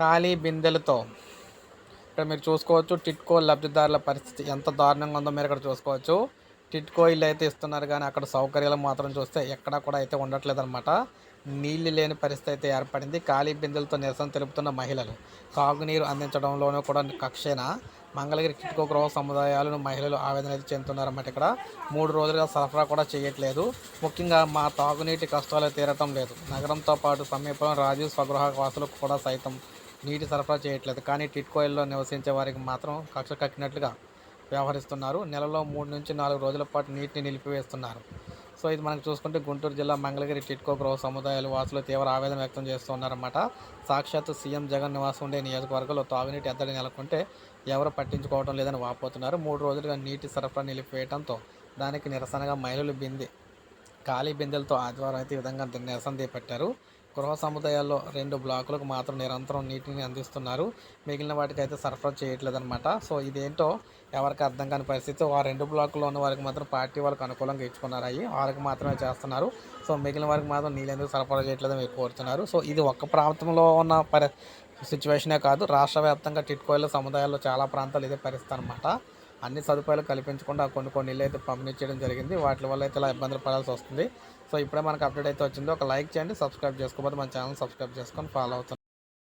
ఖాళీ బిందెలతో. ఇక్కడ మీరు చూసుకోవచ్చు టిట్కో లబ్ధిదారుల పరిస్థితి ఎంత దారుణంగా ఉందో మీరు ఇక్కడ చూసుకోవచ్చు. టిట్కో ఇల్లు అయితే ఇస్తున్నారు కానీ అక్కడ సౌకర్యాలు మాత్రం చూస్తే ఎక్కడా కూడా అయితే ఉండట్లేదు అనమాట నీళ్ళు లేని పరిస్థితి అయితే ఏర్పడింది. ఖాళీ బిందెలతో నిరసన తెలుపుతున్న మహిళలు. తాగునీరు అందించడంలోనూ కూడా కక్షేన? మంగళగిరి టిట్కో గృహ సముదాయాలను మహిళలు ఆవేదన అయితే చెందుతున్నారన్నమాట ఇక్కడ. మూడు రోజులుగా సరఫరా కూడా చేయట్లేదు. ముఖ్యంగా మా తాగునీటి కష్టాలు తీరటం లేదు. నగరంతో పాటు సమీపంలో రాజీవ్ స్వగృహ వాసులకు కూడా సైతం నీటి సరఫరా చేయట్లేదు. కానీ టిట్కోయిల్లో నివసించే వారికి మాత్రం కక్ష కక్కినట్లుగా వ్యవహరిస్తున్నారు. నెలలో మూడు నుంచి నాలుగు రోజుల పాటు నీటిని నిలిపివేస్తున్నారు. సో ఇది మనకు చూసుకుంటే గుంటూరు జిల్లా మంగళగిరి టిట్కో గృహ సముదాయాల వాసులు తీవ్ర ఆవేదన వ్యక్తం చేస్తున్నారన్నమాట. సాక్షాత్తు సీఎం జగన్ నివాసం ఉండే నియోజకవర్గంలో తాగునీటి ఎద్దడి నెలకొంటే ఎవరు పట్టించుకోవడం లేదని వాపోతున్నారు. మూడు రోజులుగా నీటి సరఫరా నిలిపివేయడంతో దానికి నిరసనగా మహిళలు బింది ఖాళీ బిందెలతో ఆదివారం అయితే ఈ విధంగా నిరసన చేపట్టారు. గృహ సముదాయాల్లో రెండు బ్లాకులకు మాత్రం నిరంతరం నీటిని అందిస్తున్నారు. మిగిలిన వాటికి అయితే సరఫరా చేయట్లేదన్నమాట. సో ఇదేంటో ఎవరికి అర్థం కాని పరిస్థితి. ఆ రెండు బ్లాకుల్లో ఉన్న వారికి మాత్రం పార్టీ వాళ్ళకి అనుకూలంగా ఇచ్చుకున్నారు అవి వారికి మాత్రమే చేస్తున్నారు. సో మిగిలిన వారికి మాత్రం నీళ్ళు ఎందుకు సరఫరా చేయట్లేదని మీరు కోరుతున్నారు. సో ఇది ఒక్క ప్రాంతంలో ఉన్న పరి సిచ్యువేషనే కాదు. రాష్ట్ర వ్యాప్తంగా టిట్కోయిల సముదాయాల్లో చాలా ప్రాంతాలు ఇదే పరిస్థితి అనమాట అన్ని సదుపాయాలు కల్పించకుండా కొన్ని కొన్ని ఇల్లు అయితే పంపిణీ చేయడం జరిగింది. వాటి వల్ల అయితే ఇలా ఇబ్బందులు పడాల్సి వస్తుంది. సో ఇప్పుడే మనకు అప్డేట్ అయితే వచ్చింది. ఒక లైక్ చేయండి సబ్స్క్రైబ్ చేసుకోకపోతే మన ఛానల్ సబ్స్క్రైబ్ చేసుకొని ఫాలో అవుతుంది